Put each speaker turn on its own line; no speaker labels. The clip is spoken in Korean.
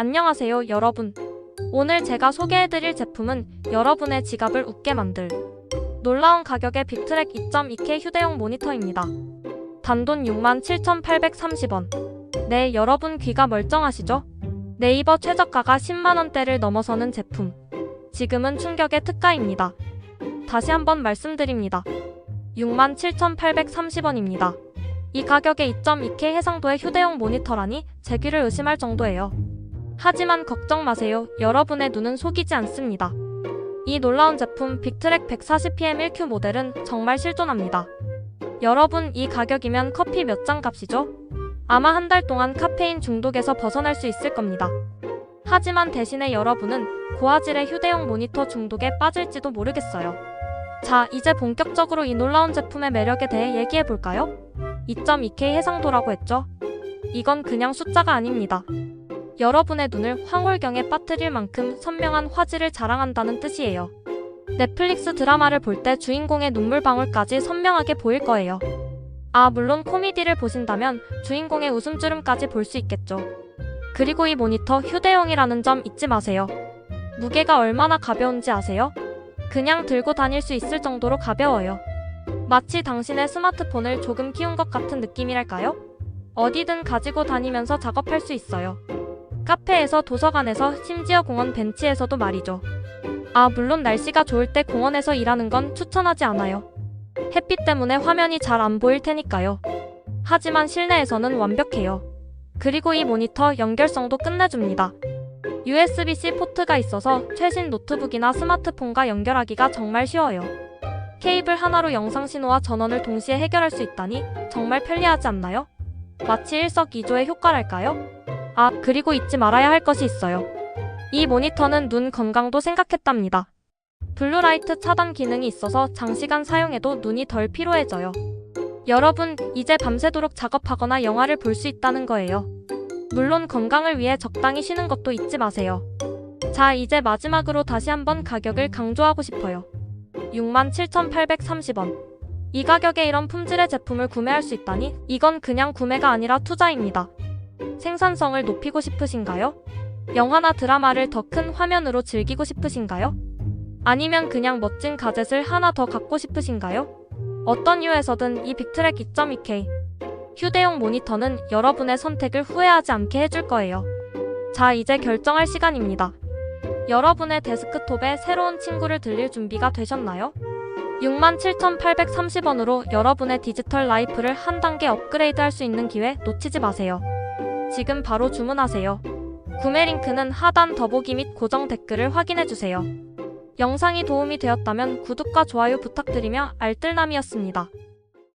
안녕하세요, 여러분. 오늘 제가 소개해드릴 제품은 여러분의 지갑을 웃게 만들 놀라운 가격의 빅트랙 2.2K 휴대용 모니터입니다. 단돈 67,830원. 네, 여러분 귀가 멀쩡하시죠? 네이버 최저가가 10만원대를 넘어서는 제품. 지금은 충격의 특가입니다. 다시 한번 말씀드립니다. 67,830원입니다. 이 가격에 2.2K 해상도의 휴대용 모니터라니 제 귀를 의심할 정도예요. 하지만 걱정 마세요. 여러분의 눈은 속이지 않습니다. 이 놀라운 제품 빅트랙 140PM 1Q 모델은 정말 실존합니다. 여러분 이 가격이면 커피 몇 잔 값이죠? 아마 한 달 동안 카페인 중독에서 벗어날 수 있을 겁니다. 하지만 대신에 여러분은 고화질의 휴대용 모니터 중독에 빠질지도 모르겠어요. 자, 이제 본격적으로 이 놀라운 제품의 매력에 대해 얘기해 볼까요? 2.2K 해상도라고 했죠? 이건 그냥 숫자가 아닙니다. 여러분의 눈을 황홀경에 빠뜨릴 만큼 선명한 화질을 자랑한다는 뜻이에요. 넷플릭스 드라마를 볼 때 주인공의 눈물 방울까지 선명하게 보일 거예요. 아, 물론 코미디를 보신다면 주인공의 웃음주름까지 볼 수 있겠죠. 그리고 이 모니터 휴대용이라는 점 잊지 마세요. 무게가 얼마나 가벼운지 아세요? 그냥 들고 다닐 수 있을 정도로 가벼워요. 마치 당신의 스마트폰을 조금 키운 것 같은 느낌이랄까요? 어디든 가지고 다니면서 작업할 수 있어요. 카페에서 도서관에서 심지어 공원 벤치에서도 말이죠. 아, 물론 날씨가 좋을 때 공원에서 일하는 건 추천하지 않아요. 햇빛 때문에 화면이 잘 안 보일 테니까요. 하지만 실내에서는 완벽해요. 그리고 이 모니터 연결성도 끝내줍니다. USB-C 포트가 있어서 최신 노트북이나 스마트폰과 연결하기가 정말 쉬워요. 케이블 하나로 영상 신호와 전원을 동시에 해결할 수 있다니 정말 편리하지 않나요? 마치 일석이조의 효과랄까요? 아, 그리고 잊지 말아야 할 것이 있어요. 이 모니터는 눈 건강도 생각했답니다. 블루라이트 차단 기능이 있어서 장시간 사용해도 눈이 덜 피로해져요. 여러분, 이제 밤새도록 작업하거나 영화를 볼 수 있다는 거예요. 물론 건강을 위해 적당히 쉬는 것도 잊지 마세요. 자, 이제 마지막으로 다시 한번 가격을 강조하고 싶어요. 67,830원. 이 가격에 이런 품질의 제품을 구매할 수 있다니 이건 그냥 구매가 아니라 투자입니다. 생산성을 높이고 싶으신가요? 영화나 드라마를 더 큰 화면으로 즐기고 싶으신가요? 아니면 그냥 멋진 가젯을 하나 더 갖고 싶으신가요? 어떤 이유에서든 이 빅트랙 2.2K 휴대용 모니터는 여러분의 선택을 후회하지 않게 해줄 거예요. 자, 이제 결정할 시간입니다. 여러분의 데스크톱에 새로운 친구를 들릴 준비가 되셨나요? 67,830원으로 여러분의 디지털 라이프를 한 단계 업그레이드 할 수 있는 기회 놓치지 마세요. 지금 바로 주문하세요. 구매 링크는 하단 더보기 및 고정 댓글을 확인해주세요. 영상이 도움이 되었다면 구독과 좋아요 부탁드리며 알뜰남이었습니다.